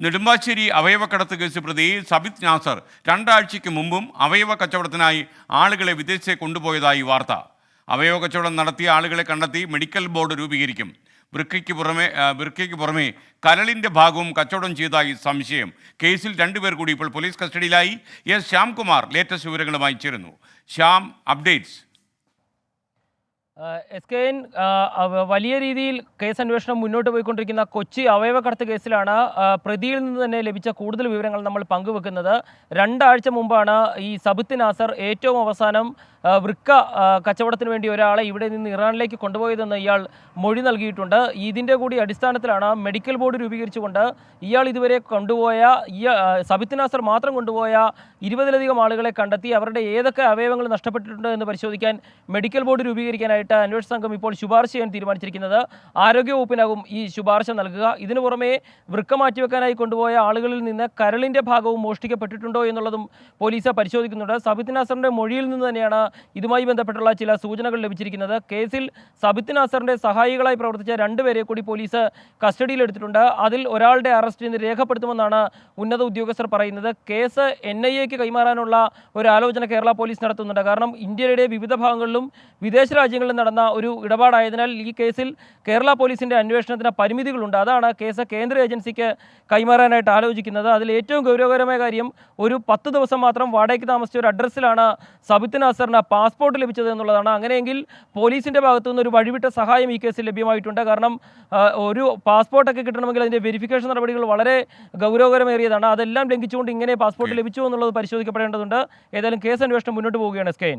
Nedumbassery അവയവക്കടത്ത് case പ്രതി സബിത് നാസർ രണ്ടാഴ്ചയ്ക്ക് മുമ്പും അവയവ കച്ചവടത്തിനായി ആളുകളെ വിദേശത്തേക്ക് കൊണ്ടുപോയതായി വാർത്ത. അവയവ കച്ചവടം നടത്തിയ ആളുകളെ കണ്ടെത്തി മെഡിക്കൽ ബോർഡ് രൂപീകരിക്കും. വൃക്കയ്ക്ക് പുറമെ വൃക്കയ്ക്ക് പുറമെ കരളിന്റെ ഭാഗവും കച്ചവടം ചെയ്തതായി സംശയം. കേസിൽ രണ്ടുപേർ കൂടി ഇപ്പോൾ പോലീസ് കസ്റ്റഡിയിലായി. എസ് ശ്യാംകുമാർ ലേറ്റസ്റ്റ് വിവരങ്ങളുമായി ചേരുന്നു. Shyam updates. S K N വലിയ രീതിയിൽ കേസ് അന്വേഷണം മുന്നോട്ട് പോയിക്കൊണ്ടിരിക്കുന്ന കൊച്ചി അവയവക്കടത്ത് കേസിലാണ് പ്രതിയിൽ നിന്ന് തന്നെ ലഭിച്ച കൂടുതൽ വിവരങ്ങൾ നമ്മൾ പങ്കുവെക്കുന്നത്. രണ്ടാഴ്ച മുമ്പാണ് ഈ സബിത്ത് ഏറ്റവും അവസാനം വൃക്ക കച്ചവടത്തിന് വേണ്ടി ഒരാളെ ഇവിടെ നിന്ന് ഇറാനിലേക്ക് കൊണ്ടുപോയതെന്ന് ഇയാൾ മൊഴി നൽകിയിട്ടുണ്ട്. ഇതിന്റെ കൂടി അടിസ്ഥാനത്തിലാണ് മെഡിക്കൽ ബോർഡ് രൂപീകരിച്ചുകൊണ്ട് ഇയാൾ ഇതുവരെ കൊണ്ടുപോയ സബിത്ത് നാസർ മാത്രം കൊണ്ടുപോയ ഇരുപതിലധികം ആളുകളെ കണ്ടെത്തി അവരുടെ ഏതൊക്കെ അവയവങ്ങൾ നഷ്ടപ്പെട്ടിട്ടുണ്ട് എന്ന് പരിശോധിക്കാൻ മെഡിക്കൽ ബോർഡ് രൂപീകരിക്കാനായിട്ട് അന്വേഷണ സംഘം ഇപ്പോൾ ശുപാർശ ചെയ്യാൻ തീരുമാനിച്ചിരിക്കുന്നത്. ആരോഗ്യവകുപ്പിനാകും ഈ ശുപാർശ നൽകുക. ഇതിനു പുറമെ വൃക്ക മാറ്റിവെക്കാനായി കൊണ്ടുപോയ ആളുകളിൽ നിന്ന് കരളിന്റെ ഭാഗവും മോഷ്ടിക്കപ്പെട്ടിട്ടുണ്ടോ എന്നുള്ളതും പോലീസ് പരിശോധിക്കുന്നുണ്ട്. സബിത്ത് നാസറിന്റെ മൊഴിയിൽ നിന്ന് തന്നെയാണ് ഇതുമായി ബന്ധപ്പെട്ടുള്ള ചില സൂചനകൾ ലഭിച്ചിരിക്കുന്നത്. കേസിൽ സബിത്ത് നാസറിന്റെ സഹായികളായി പ്രവർത്തിച്ച രണ്ടുപേരെ കൂടി പോലീസ് കസ്റ്റഡിയിലെടുത്തിട്ടുണ്ട്. അതിൽ ഒരാളുടെ അറസ്റ്റ് ഇന്ന് രേഖപ്പെടുത്തുമെന്നാണ് ഉന്നത ഉദ്യോഗസ്ഥർ പറയുന്നത്. കേസ് എൻ ഐ എക്ക് കൈമാറാനുള്ള ഒരു ആലോചന കേരള പോലീസ് നടത്തുന്നുണ്ട്. കാരണം ഇന്ത്യയുടെ വിവിധ ഭാഗങ്ങളിലും വിദേശ രാജ്യങ്ങളിലും നടന്ന ഒരു ഇടപാടായതിനാൽ ഈ കേസിൽ കേരള പോലീസിന്റെ അന്വേഷണത്തിന് പരിമിതികളുണ്ട്. അതാണ് കേസ് കേന്ദ്ര ഏജൻസിക്ക് കൈമാറാനായിട്ട് ആലോചിക്കുന്നത്. അതിൽ ഏറ്റവും ഗൗരവകരമായ കാര്യം ഒരു പത്ത് ദിവസം മാത്രം വാടകയ്ക്ക് താമസിച്ച ഒരു അഡ്രസ്സിലാണ് സബിത്ത് നാസറിന് പാസ്പോർട്ട് ലഭിച്ചത് എന്നുള്ളതാണ്. അങ്ങനെയെങ്കിൽ പോലീസിന്റെ ഭാഗത്തു നിന്ന് ഒരു വഴിവിട്ട സഹായം ഈ കേസിൽ ലഭ്യമായിട്ടുണ്ട്. കാരണം ഒരു പാസ്പോർട്ടൊക്കെ കിട്ടണമെങ്കിൽ അതിന്റെ വെരിഫിക്കേഷൻ നടപടികൾ വളരെ ഗൗരവകരമേറിയതാണ്. അതെല്ലാം ലംഘിച്ചുകൊണ്ട് ഇങ്ങനെ പാസ്പോർട്ട് ലഭിച്ചു എന്നുള്ളത് പരിശോധിക്കപ്പെടേണ്ടതുണ്ട്. ഏതായാലും കേസ് അന്വേഷണം മുന്നോട്ട് പോവുകയാണ്. S K